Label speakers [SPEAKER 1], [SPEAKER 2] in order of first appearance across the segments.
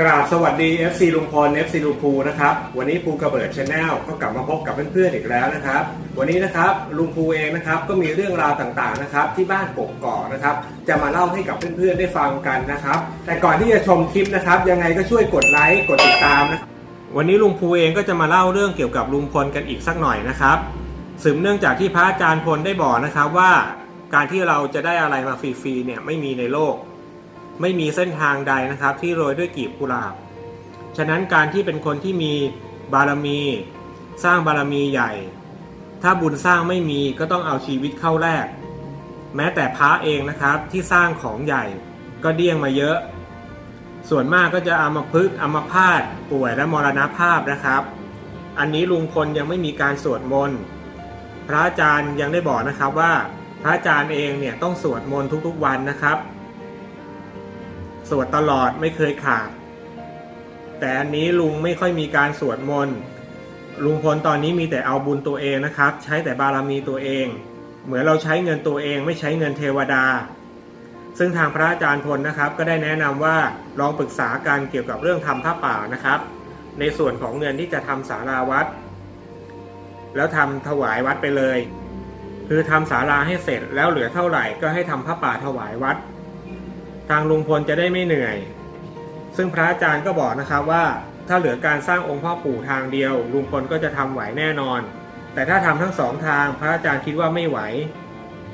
[SPEAKER 1] กราบสวัสดี FC ลุงพล FC ลุงภูนะครับ วันนี้ภูกระเบิดชาแนลก็กลับมาพบกับเพื่อนๆอีกแล้วนะครับ วันนี้นะครับลุงภูเองนะครับก็มีเรื่องราวต่างๆนะครับที่บ้านกกอกนะครับจะมาเล่าให้กับเพื่อนๆได้ฟังกันนะครับ แต่ก่อนที่จะชมคลิปนะครับ ยังไงก็ช่วยกดไลค์กดติดตามนะครับวันนี้ลุงภูเองก็จะมาเล่าเรื่องเกี่ยวกับลุงพลกันอีกสักหน่อยนะครับสืบเนื่องจากที่พระอาจารย์พลได้บอกนะครับว่า การที่เราจะได้อะไรมาฟรีๆเนี่ยไม่มีในโลก ไม่มีเส้นทางใดนะครับที่โรยด้วยกีบกุหลาบ ฉะนั้นการที่เป็นคนที่มีบารมี สร้างบารมีใหญ่ ถ้าบุญสร้างไม่มีก็ต้องเอาชีวิตเข้าแลกแม้แต่พระเองนะครับที่สร้างของใหญ่ก็เดี้ยงมาเยอะ ส่วนมากก็จะอามาพึกษ์อามาพาตป่วยและมรณภาพนะครับ อันนี้ลุงพลยังไม่มีการสวดมนต์พระอาจารย์ยังได้บอกนะครับว่าพระอาจารย์เองเนี่ยต้องสวดมนต์ทุกๆวันนะครับ สวดตลอดไม่เคยขาด แต่อันนี้ลุงไม่ค่อยมีการสวดมนต์ลุงพลตอนนี้มีแต่เอาบุญตัวเองนะครับ ใช้แต่บารมีตัวเอง เหมือนเราใช้เงินตัวเองไม่ใช้เงินเทวดา ซึ่งทางพระอาจารย์พลนะครับ ก็ได้แนะนำว่าลองปรึกษากันเกี่ยวกับเรื่องทำผ้าป่านะครับ ในส่วนของเงินที่จะทำศาลาวัด แล้วทำถวายวัดไปเลย คือทำศาลาให้เสร็จแล้วเหลือเท่าไหร่ก็ให้ทำผ้าป่าถวายวัด ทางลุงพลจะได้ไม่เหนื่อย ซึ่งพระอาจารย์ก็บอกนะครับว่าถ้าเหลือการสร้างองค์พ่อปู่ทางเดียว ลุงพลก็จะทำไหวแน่นอน แต่ถ้าทำทั้งสองทางพระอาจารย์คิดว่าไม่ไหว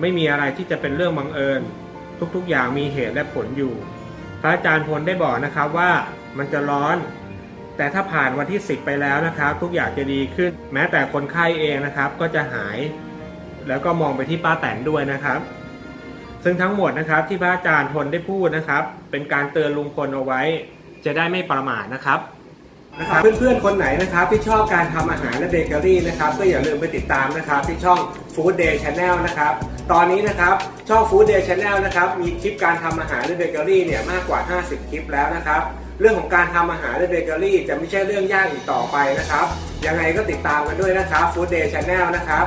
[SPEAKER 1] ไม่มีอะไรที่จะเป็นเรื่องบังเอิญ ทุกๆอย่างมีเหตุและผลอยู่ พระอาจารย์พลได้บอกนะครับว่ามันจะร้อน แต่ถ้าผ่านวันที่ 10 ไปแล้วนะครับ ทุกอย่างจะดีขึ้น แม้แต่คนไข้เองนะครับก็จะหาย แล้วก็มองไปที่ป้าแตนด้วยนะครับ ซึ่งทั้งหมดนะครับที่พระอาจารย์พลได้พูดนะครับ เป็นการเตือนลุงพลเอาไว้ จะได้ไม่ประมาทนะครับนะครับเพื่อนๆ คนไหนนะครับที่ชอบการทำอาหารและเบเกอรี่นะครับก็อย่าลืมไปติดตามนะครับที่ช่อง Food Day Channel นะครับตอนนี้นะครับช่อง Food Day Channel นะครับมีคลิปการทำอาหารและเบเกอรี่เนี่ยมากกว่า 50 คลิปแล้วนะครับเรื่องของการทำอาหารและเบเกอรี่จะไม่ใช่เรื่องยากอีกต่อไปนะครับยังไงก็ติดตามกันด้วยนะครับ Food Day Channel นะครับ